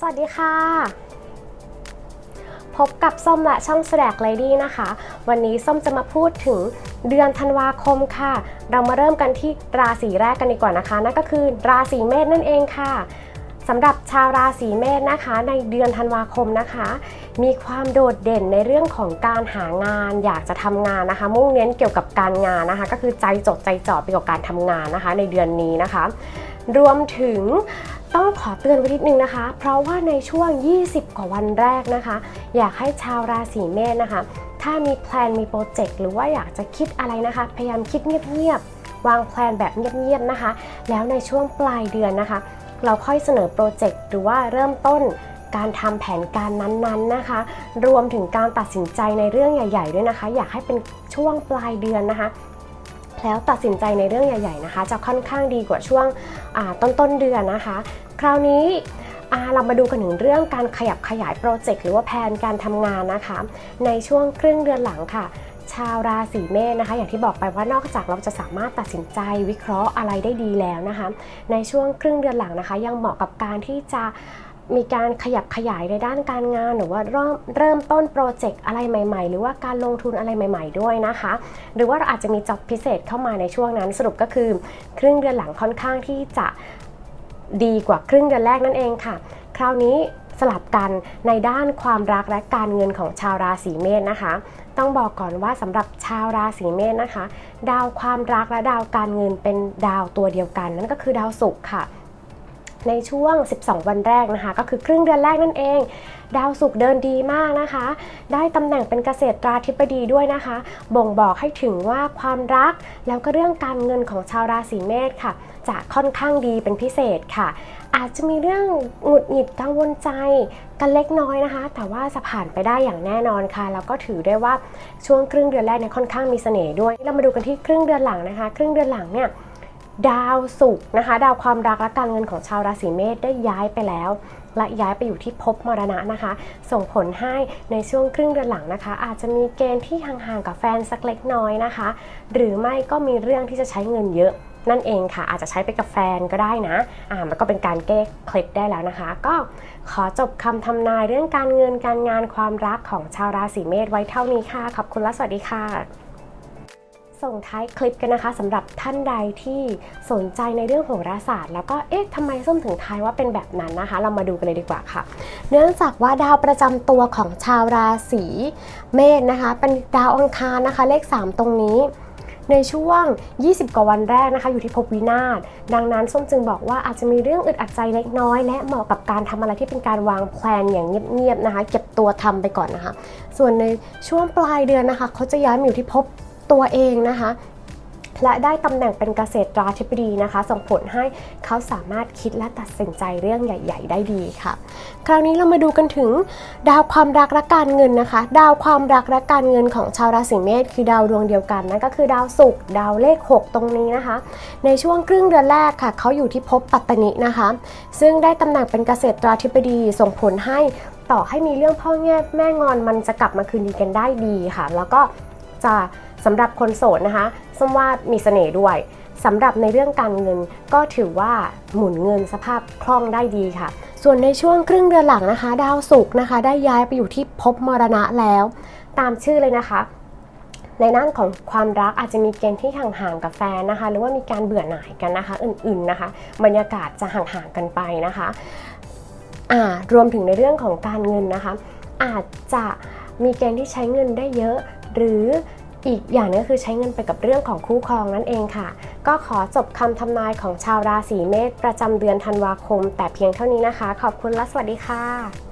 สวัสดีค่ะ พบกับส้มและช่องแสดกเลดี้นะคะ วันนี้ส้มจะมาพูดถึงเดือนธันวาคมค่ะ เรามาเริ่มกันที่ราศีแรกกันดีกว่านะคะ นั่นก็คือราศีเมษนั่นเองค่ะสำหรับชาวราศีเมษนะคะ ในเดือนธันวาคมนะคะ มีความโดดเด่นในเรื่องของการหางาน อยากจะทำงานนะคะ มุ่งเน้นเกี่ยวกับการงานนะคะ ก็คือใจจดใจจ่อไปกับการทำงานนะคะ ในเดือนนี้นะคะ รวมถึง ต้องขอเตือนไว้นิดนึงนะคะ เพราะว่าในช่วง 20 กว่าวันแรกนะคะ อยากให้ชาวราศีเมษนะคะ ถ้ามีแพลนมีโปรเจกต์หรือว่าอยากจะคิดอะไรนะคะ พยายามคิดเงียบๆวางแพลนแบบเงียบๆนะคะ แล้วในช่วงปลายเดือนนะคะ เราค่อยเสนอโปรเจกต์หรือว่าเริ่มต้นการทำแผนการนั้นๆนะคะ รวมถึงการตัดสินใจในเรื่องใหญ่ ๆ ด้วยนะคะ อยากให้เป็นช่วงปลายเดือนนะคะ แล้วตัดสินใจในเรื่องใหญ่ ๆนะคะ จะค่อนข้างดีกว่าช่วงต้นต้นเดือนนะคะ คราวนี้เรามาดูกันถึงเรื่องการขยับขยายโปรเจกต์หรือว่าแผนการทำงานนะคะ ในช่วงครึ่งเดือนหลังค่ะชาวราศีเมษนะคะ อย่างที่บอกไปว่านอกจากเราจะสามารถตัดสินใจวิเคราะห์อะไรได้ดีแล้วนะคะ ในช่วงครึ่งเดือนหลังนะคะ ยังเหมาะกับการที่จะ มีการขยับขยายในด้านการงาน หรือว่าเริ่มเริ่มต้นโปรเจกต์อะไรใหม่ ๆ หรือว่าการลงทุนอะไรใหม่ ๆ ด้วยนะคะ หรือว่าเราอาจจะมีจ็อบพิเศษเข้ามาในช่วงนั้น สรุปก็คือครึ่งเดือนหลังค่อนข้างที่จะดีกว่าครึ่งเดือนแรกนั่นเองค่ะ คราวนี้สลับกันในด้านความรักและการเงินของชาวราศีเมษนะคะ ต้องบอกก่อนว่าสำหรับชาวราศีเมษนะคะ ดาวความรักและดาวการเงินเป็นดาวตัวเดียวกัน นั่นก็คือดาวศุกร์ค่ะ ในช่วง 12 วันแรกนะคะ ก็คือครึ่งเดือนแรกนั่นเอง ดาวศุกร์เดินดีมากนะคะ ได้ตำแหน่งเป็นเกษตราธิบดีด้วยนะคะ บ่งบอกให้ถึงว่าความรักแล้วก็เรื่องการเงินของชาวราศีเมษค่ะ จะค่อนข้างดีเป็นพิเศษค่ะอาจจะมีเรื่องหงุดหงิดกังวลใจกันเล็กน้อยนะคะ แต่ว่าจะผ่านไปได้อย่างแน่นอนค่ะ แล้วก็ถือได้ว่าช่วงครึ่งเดือนแรกเนี่ยค่อนข้างมีเสน่ห์ด้วย เรามาดูกันที่ครึ่งเดือนหลังนะคะ ครึ่งเดือนหลังเนี่ย ดาวศุกร์นะคะ ดาวความรักและการเงินของชาวราศีเมษได้ย้ายไปแล้ว และย้ายไปอยู่ที่ภพมรณะนะคะ ส่งผลให้ในช่วงครึ่งเดือนหลังนะคะ อาจจะมีเกณฑ์ที่ห่างๆกับแฟนสักเล็กน้อยนะคะ หรือไม่ก็มีเรื่องที่จะใช้เงินเยอะนั่นเองค่ะ อาจจะใช้ไปกับแฟนก็ได้นะ อ่ามันก็เป็นการแก้เคล็ดได้แล้วนะคะ ก็ขอจบคำทำนายเรื่องการเงินการงานความรักของชาวราศีเมษไว้เท่านี้ค่ะ ขอบคุณและสวัสดีค่ะ ส่งท้ายคลิปกันนะคะสำหรับท่านใดที่สนใจในเรื่องโหราศาสตร์ แล้วก็เอ๊ะทำไมส้มถึงทายว่าเป็นแบบนั้นนะคะ เรามาดูกันเลยดีกว่าค่ะ เนื่องจากว่าดาวประจำตัวของชาวราศีเมษนะคะ เป็นดาวอังคารนะคะ เลข 3 ตรงนี้ ในช่วง 20 กว่าวันแรกนะคะ อยู่ที่ภพวินาศดังนั้นส้มจึงบอกว่าอาจจะมีเรื่องอึดอัดใจเล็กน้อย และเหมาะกับการทำอะไรที่เป็นการวางแผนอย่างเงียบๆนะคะ เก็บตัวทำไปก่อนนะคะ ส่วนในช่วงปลายเดือนนะคะ เขาจะย้ายมาอยู่ที่ภพ ตัวเองนะคะและได้ตำแหน่งเป็นเกษตรราธิบดีนะคะ ส่งผลให้เขาสามารถคิดและตัดสินใจเรื่องใหญ่ ๆ ได้ดีค่ะ คราวนี้เรามาดูกันถึง ดาวความรักและการเงินนะคะ ดาวความรักและการเงินของชาวราศีเมษคือดาวดวงเดียวกันนั่นก็คือดาวศุกร์ดาวเลข 6 ตรงนี้นะคะ ในช่วงครึ่งเดือนแรกค่ะเขาอยู่ที่ภพปัตตนินะคะ ซึ่งได้ตำแหน่งเป็นเกษตราธิบดีส่งผลให้ต่อให้มีเรื่องพ่อแง่แม่งอนมันจะกลับมาคืนดีกันได้ดีค่ะ แล้วก็จะ สำหรับคนโสดนะคะส้มว่ามีเสน่ห์ด้วยสำหรับในเรื่องการเงินก็ถือว่าหมุนเงินสภาพคล่องได้ดีค่ะ ส่วนในช่วงครึ่งเดือนหลังนะคะ ดาวศุกร์นะคะ ได้ย้ายไปอยู่ที่ภพมรณะแล้ว ตามชื่อเลยนะคะ ในด้านของความรักอาจจะมีเกณฑ์ที่ห่างๆกับแฟนนะคะ หรือว่ามีการเบื่อหน่ายกันนะคะ อื่นๆนะคะ บรรยากาศจะห่างๆกันไปนะคะอ่ารวมถึงในเรื่องของการเงินนะคะ อาจจะมีเกณฑ์ที่ใช้เงินได้เยอะ หรือ อีกอย่างนึงก็คือใช้เงินไปกับเรื่องของคู่ครองนั่นเองค่ะ ก็ขอจบคำทำนายของชาวราศีเมษประจำเดือนธันวาคม แต่เพียงเท่านี้นะคะ ขอบคุณและสวัสดีค่ะ